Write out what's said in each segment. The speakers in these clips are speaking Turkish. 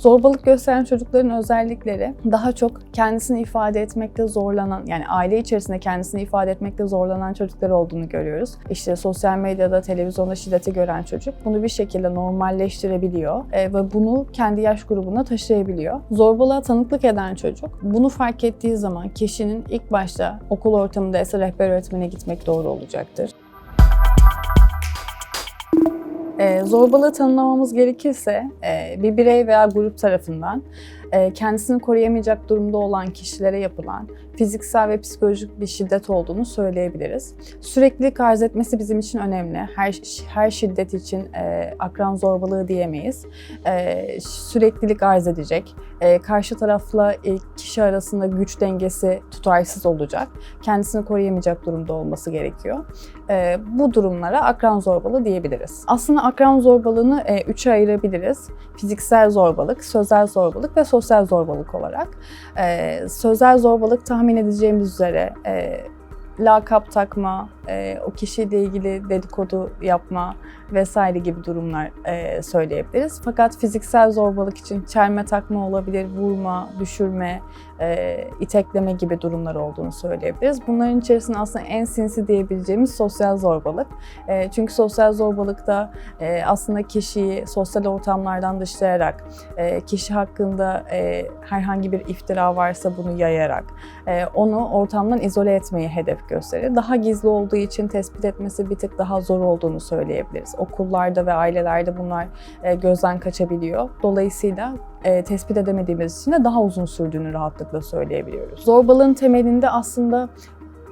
Zorbalık gösteren çocukların özellikleri daha çok kendisini ifade etmekte zorlanan, yani aile içerisinde kendisini ifade etmekte zorlanan çocuklar olduğunu görüyoruz. İşte sosyal medyada, televizyonda şiddeti gören çocuk bunu bir şekilde normalleştirebiliyor e, ve bunu kendi yaş grubuna taşıyabiliyor. Zorbalığa tanıklık eden çocuk bunu fark ettiği zaman kişinin ilk başta okul ortamında ise rehber öğretmene gitmek doğru olacaktır. E, zorbalığı tanımlamamız gerekirse e, bir birey veya grup tarafından e, kendisini koruyamayacak durumda olan kişilere yapılan fiziksel ve psikolojik bir şiddet olduğunu söyleyebiliriz. Süreklilik arz etmesi bizim için önemli. Her her şiddet için e, akran zorbalığı diyemeyiz. E, süreklilik arz edecek. E, karşı tarafla e, kişi arasında güç dengesi tutarsız olacak. Kendisini koruyamayacak durumda olması gerekiyor. E, bu durumlara akran zorbalığı diyebiliriz. Aslında akran zorbalığını e, üçe ayırabiliriz. Fiziksel zorbalık, sözel zorbalık ve sosyal zorbalık olarak. E, sözel zorbalık tahmin edeceğimiz üzere e, lakap takma, e, o kişiyle ilgili dedikodu yapma vesaire gibi durumlar e, söyleyebiliriz. Fakat fiziksel zorbalık için çelme takma olabilir, vurma, düşürme, e, itekleme gibi durumlar olduğunu söyleyebiliriz. Bunların içerisinde aslında en sinsi diyebileceğimiz sosyal zorbalık. E, çünkü sosyal zorbalıkta e, aslında kişiyi sosyal ortamlardan dışlayarak, e, kişi hakkında e, herhangi bir iftira varsa bunu yayarak, e, onu ortamdan izole etmeyi hedef gösterir. Daha gizli olduğu için tespit etmesi bir tık daha zor olduğunu söyleyebiliriz. Okullarda ve ailelerde bunlar e, gözden kaçabiliyor. Dolayısıyla e, tespit edemediğimiz için de daha uzun sürdüğünü rahatlıkla söyleyebiliyoruz. Zorbalığın temelinde aslında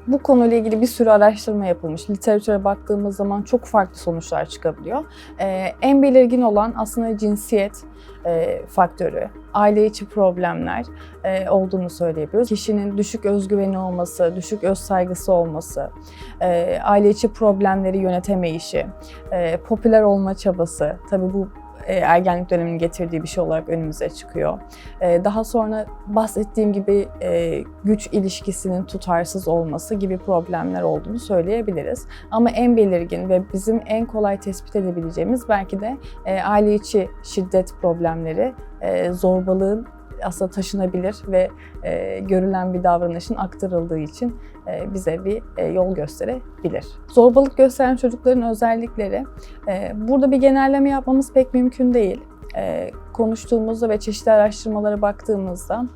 bu konuyla ilgili bir sürü araştırma yapılmış. Literatüre baktığımız zaman çok farklı sonuçlar çıkabiliyor. Ee, en belirgin olan aslında cinsiyet e, faktörü, aile içi problemler e, olduğunu söyleyebiliyoruz. Kişinin düşük özgüveni olması, düşük öz saygısı olması, e, aile içi problemleri yönetemeyişi, e, popüler olma çabası, tabii bu e, ergenlik döneminin getirdiği bir şey olarak önümüze çıkıyor. E, daha sonra bahsettiğim gibi e, güç ilişkisinin tutarsız olması gibi problemler olduğunu söyleyebiliriz. Ama en belirgin ve bizim en kolay tespit edebileceğimiz belki de aile içi şiddet problemleri, zorbalığın aslında taşınabilir ve e, görülen bir davranışın aktarıldığı için e, bize bir e, yol gösterebilir. Zorbalık gösteren çocukların özellikleri, e, burada bir genelleme yapmamız pek mümkün değil. E, konuştuğumuzda ve çeşitli araştırmalara baktığımızda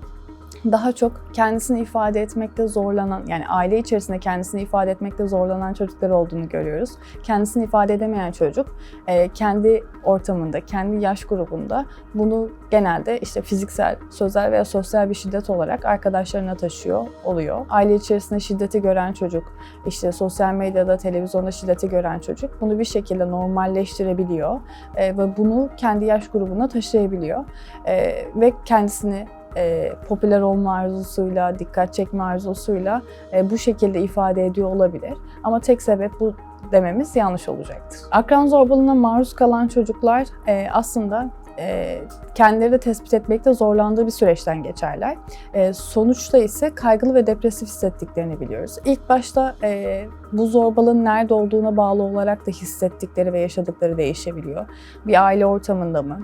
daha çok kendisini ifade etmekte zorlanan, yani aile içerisinde kendisini ifade etmekte zorlanan çocuklar olduğunu görüyoruz. Kendisini ifade edemeyen çocuk e, kendi ortamında, kendi yaş grubunda bunu genelde işte fiziksel, sözel veya sosyal bir şiddet olarak arkadaşlarına taşıyor oluyor. Aile içerisinde şiddeti gören çocuk, işte sosyal medyada, televizyonda şiddeti gören çocuk bunu bir şekilde normalleştirebiliyor e, ve bunu kendi yaş grubuna taşıyabiliyor e, ve kendisini e, popüler olma arzusuyla, dikkat çekme arzusuyla e, bu şekilde ifade ediyor olabilir. Ama tek sebep bu dememiz yanlış olacaktır. Akran zorbalığına maruz kalan çocuklar e, aslında e, kendileri de tespit etmekte zorlandığı bir süreçten geçerler. E, sonuçta ise kaygılı ve depresif hissettiklerini biliyoruz. İlk başta e, bu zorbalığın nerede olduğuna bağlı olarak da hissettikleri ve yaşadıkları değişebiliyor. Bir aile ortamında mı,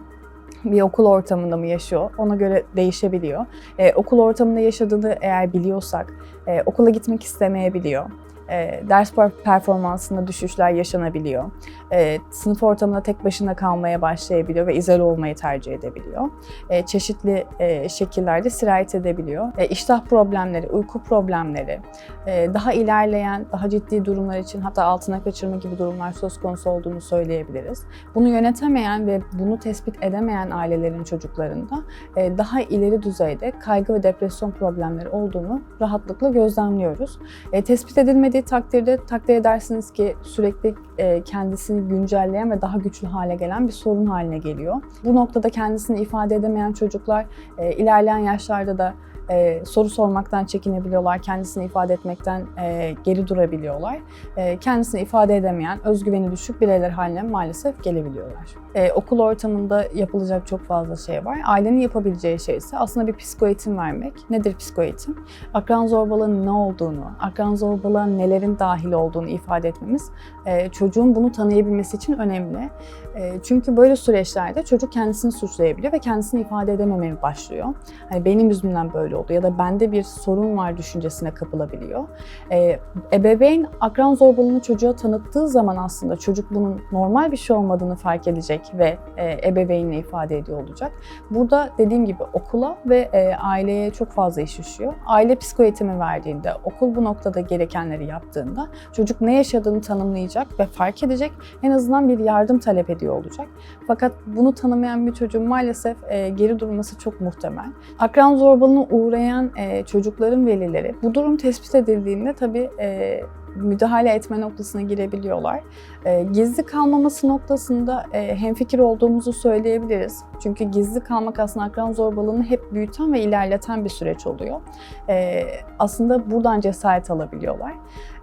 bir okul ortamında mı yaşıyor ona göre değişebiliyor. Ee, okul ortamında yaşadığını eğer biliyorsak e, okula gitmek istemeyebiliyor e, ders performansında düşüşler yaşanabiliyor. E, sınıf ortamında tek başına kalmaya başlayabiliyor ve izole olmayı tercih edebiliyor. E, çeşitli e, şekillerde sirayet edebiliyor. E, iştah problemleri, uyku problemleri, e, daha ilerleyen, daha ciddi durumlar için hatta altına kaçırma gibi durumlar söz konusu olduğunu söyleyebiliriz. Bunu yönetemeyen ve bunu tespit edemeyen ailelerin çocuklarında e, daha ileri düzeyde kaygı ve depresyon problemleri olduğunu rahatlıkla gözlemliyoruz. E, tespit edilmediği edildiği takdirde takdir edersiniz ki sürekli e, kendisini güncelleyen ve daha güçlü hale gelen bir sorun haline geliyor. Bu noktada kendisini ifade edemeyen çocuklar e, ilerleyen yaşlarda da e, soru sormaktan çekinebiliyorlar, kendisini ifade etmekten e, geri durabiliyorlar. E, kendisini ifade edemeyen, özgüveni düşük bireyler haline maalesef gelebiliyorlar. Ee, okul ortamında yapılacak çok fazla şey var. Ailenin yapabileceği şey ise aslında bir psikoeğitim vermek. Nedir psikoeğitim? Akran zorbalığının ne olduğunu, akran zorbalığa nelerin dahil olduğunu ifade etmemiz e, çocuğun bunu tanıyabilmesi için önemli. E, çünkü böyle süreçlerde çocuk kendisini suçlayabiliyor ve kendisini ifade edememeye başlıyor. Hani benim yüzümden böyle oldu ya da bende bir sorun var düşüncesine kapılabiliyor. E, ebeveyn akran zorbalığını çocuğa tanıttığı zaman aslında çocuk bunun normal bir şey olmadığını fark edecek ve e, ebeveynle ifade ediyor olacak. Burada dediğim gibi okula ve e, aileye çok fazla iş düşüyor. Aile psikoeğitimi verdiğinde, okul bu noktada gerekenleri yaptığında çocuk ne yaşadığını tanımlayacak ve fark edecek. En azından bir yardım talep ediyor olacak. Fakat bunu tanımayan bir çocuğun maalesef e, geri durması çok muhtemel. Akran zorbalığına uğrayan e, çocukların velileri bu durum tespit edildiğinde tabii e, müdahale etme noktasına girebiliyorlar. E, gizli kalmaması noktasında e, hemfikir olduğumuzu söyleyebiliriz. Çünkü gizli kalmak aslında akran zorbalığını hep büyüten ve ilerleten bir süreç oluyor. E, aslında buradan cesaret alabiliyorlar.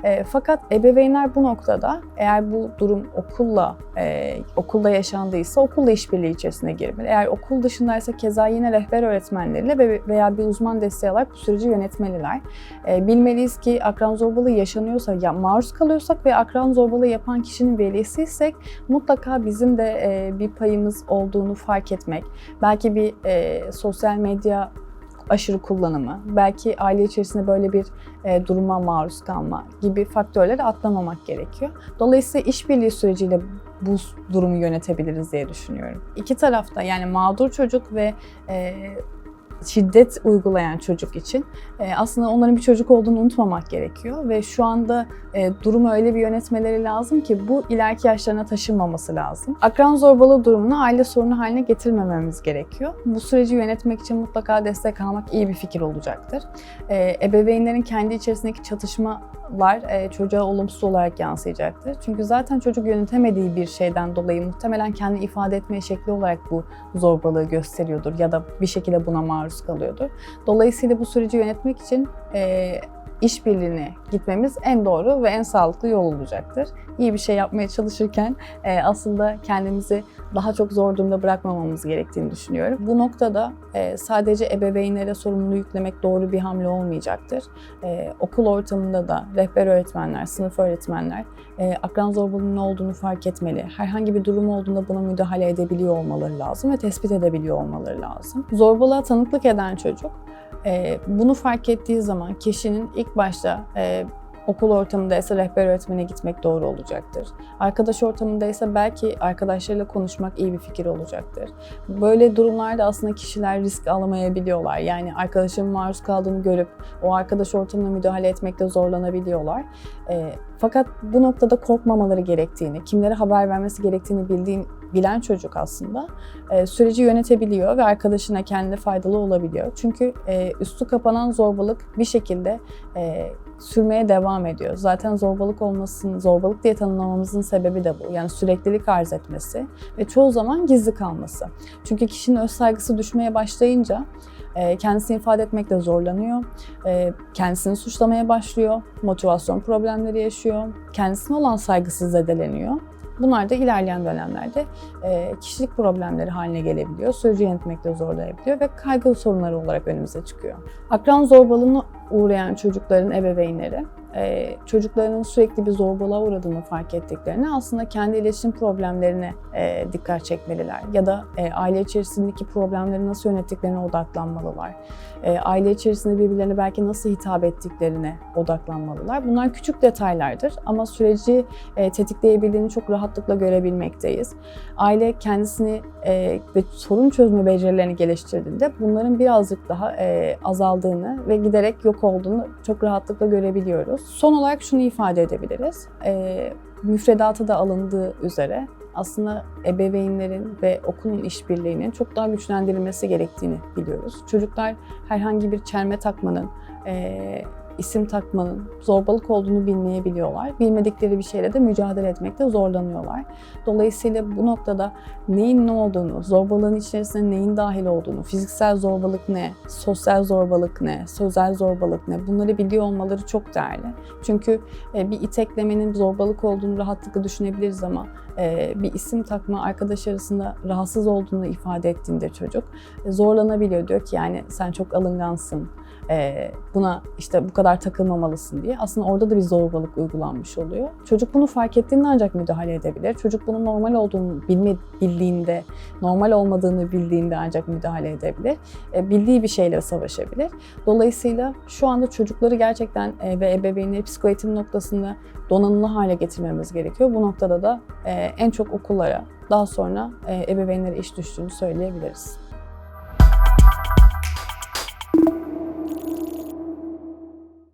E, fakat ebeveynler bu noktada eğer bu durum okulla e, okulda yaşandıysa okulla işbirliği içerisine girmeli. Eğer okul dışındaysa keza yine rehber öğretmenleriyle ve veya bir uzman desteği alarak bu süreci yönetmeliler. E, bilmeliyiz ki akran zorbalığı yaşanıyorsa ya maruz kalıyorsak ve akran zorbalığı yapan kişinin velisiysek mutlaka bizim de e, bir payımız olduğunu fark etmek. Belki bir e, sosyal medya aşırı kullanımı, belki aile içerisinde böyle bir e, duruma maruz kalma gibi faktörleri atlamamak gerekiyor. Dolayısıyla işbirliği süreciyle bu durumu yönetebiliriz diye düşünüyorum. İki tarafta yani mağdur çocuk ve e, şiddet uygulayan çocuk için e, aslında onların bir çocuk olduğunu unutmamak gerekiyor ve şu anda e, durumu öyle bir yönetmeleri lazım ki bu ileriki yaşlarına taşınmaması lazım. Akran zorbalığı durumunu aile sorunu haline getirmememiz gerekiyor. Bu süreci yönetmek için mutlaka destek almak iyi bir fikir olacaktır. E, ebeveynlerin kendi içerisindeki çatışmalar e, çocuğa olumsuz olarak yansıyacaktır. Çünkü zaten çocuk yönetemediği bir şeyden dolayı muhtemelen kendi ifade etme şekli olarak bu zorbalığı gösteriyordur ya da bir şekilde buna maruz kalıyordur. Dolayısıyla bu süreci yönetmek için e, işbirliğine gitmemiz en doğru ve en sağlıklı yol olacaktır. İyi bir şey yapmaya çalışırken e, aslında kendimizi daha çok zor durumda bırakmamamız gerektiğini düşünüyorum. Bu noktada e, sadece ebeveynlere sorumluluğu yüklemek doğru bir hamle olmayacaktır. E, okul ortamında da rehber öğretmenler, sınıf öğretmenler e, akran zorbalığının olduğunu fark etmeli. Herhangi bir durum olduğunda buna müdahale edebiliyor olmaları lazım ve tespit edebiliyor olmaları lazım. Zorbalığa tanıklık eden çocuk e, bunu fark ettiği zaman kişinin ilk başta e, okul ortamındaysa rehber öğretmene gitmek doğru olacaktır. Arkadaş ortamındaysa belki arkadaşlarıyla konuşmak iyi bir fikir olacaktır. Böyle durumlarda aslında kişiler risk alamayabiliyorlar. Yani arkadaşının maruz kaldığını görüp o arkadaş ortamına müdahale etmekte zorlanabiliyorlar. E, fakat bu noktada korkmamaları gerektiğini, kimlere haber vermesi gerektiğini bildiğin, bilen çocuk aslında e, süreci yönetebiliyor ve arkadaşına kendine faydalı olabiliyor. Çünkü e, üstü kapanan zorbalık bir şekilde e, sürmeye devam ediyor. Zaten zorbalık olmasının, zorbalık diye tanımlamamızın sebebi de bu. Yani süreklilik arz etmesi ve çoğu zaman gizli kalması. Çünkü kişinin öz saygısı düşmeye başlayınca kendisini ifade etmekte zorlanıyor, e, kendisini suçlamaya başlıyor, motivasyon problemleri yaşıyor, kendisine olan saygısı zedeleniyor. Bunlar da ilerleyen dönemlerde e, kişilik problemleri haline gelebiliyor, süreci yönetmekte zorlayabiliyor ve kaygı sorunları olarak önümüze çıkıyor. Akran zorbalığına uğrayan çocukların ebeveynleri e, çocuklarının sürekli bir zorbalığa uğradığını fark ettiklerini aslında kendi iletişim problemlerine e, dikkat çekmeliler. Ya da e, aile içerisindeki problemleri nasıl yönettiklerine odaklanmalılar. E, aile içerisinde birbirlerine belki nasıl hitap ettiklerine odaklanmalılar. Bunlar küçük detaylardır ama süreci e, tetikleyebildiğini çok rahatlıkla görebilmekteyiz. Aile kendisini e, ve sorun çözme becerilerini geliştirdiğinde bunların birazcık daha e, azaldığını ve giderek yok olduğunu çok rahatlıkla görebiliyoruz. Son olarak şunu ifade edebiliriz. E, müfredata da alındığı üzere aslında ebeveynlerin ve okulun işbirliğinin çok daha güçlendirilmesi gerektiğini biliyoruz. Çocuklar herhangi bir çelme takmanın, e, isim takmanın zorbalık olduğunu bilmeyebiliyorlar. Bilmedikleri bir şeyle de mücadele etmekte zorlanıyorlar. Dolayısıyla bu noktada neyin ne olduğunu, zorbalığın içerisinde neyin dahil olduğunu, fiziksel zorbalık ne, sosyal zorbalık ne, sözel zorbalık ne bunları biliyor olmaları çok değerli. Çünkü e, bir iteklemenin zorbalık olduğunu rahatlıkla düşünebiliriz ama e, bir isim takma arkadaş arasında rahatsız olduğunu ifade ettiğinde çocuk e, zorlanabiliyor. Diyor ki yani sen çok alıngansın, e, buna işte bu kadar takılmamalısın diye. Aslında orada da bir zorbalık uygulanmış oluyor. Çocuk bunu fark ettiğinde ancak müdahale edebilir. Çocuk bunun normal olduğunu bilme, bildiğinde, normal olmadığını bildiğinde ancak müdahale edebilir. E, bildiği bir şeyle savaşabilir. Dolayısıyla şu anda çocukları gerçekten e, ve ebeveynleri psikoeğitim noktasında donanımlı hale getirmemiz gerekiyor. Bu noktada da e, en çok okullara, daha sonra e, ebeveynlere iş düştüğünü söyleyebiliriz.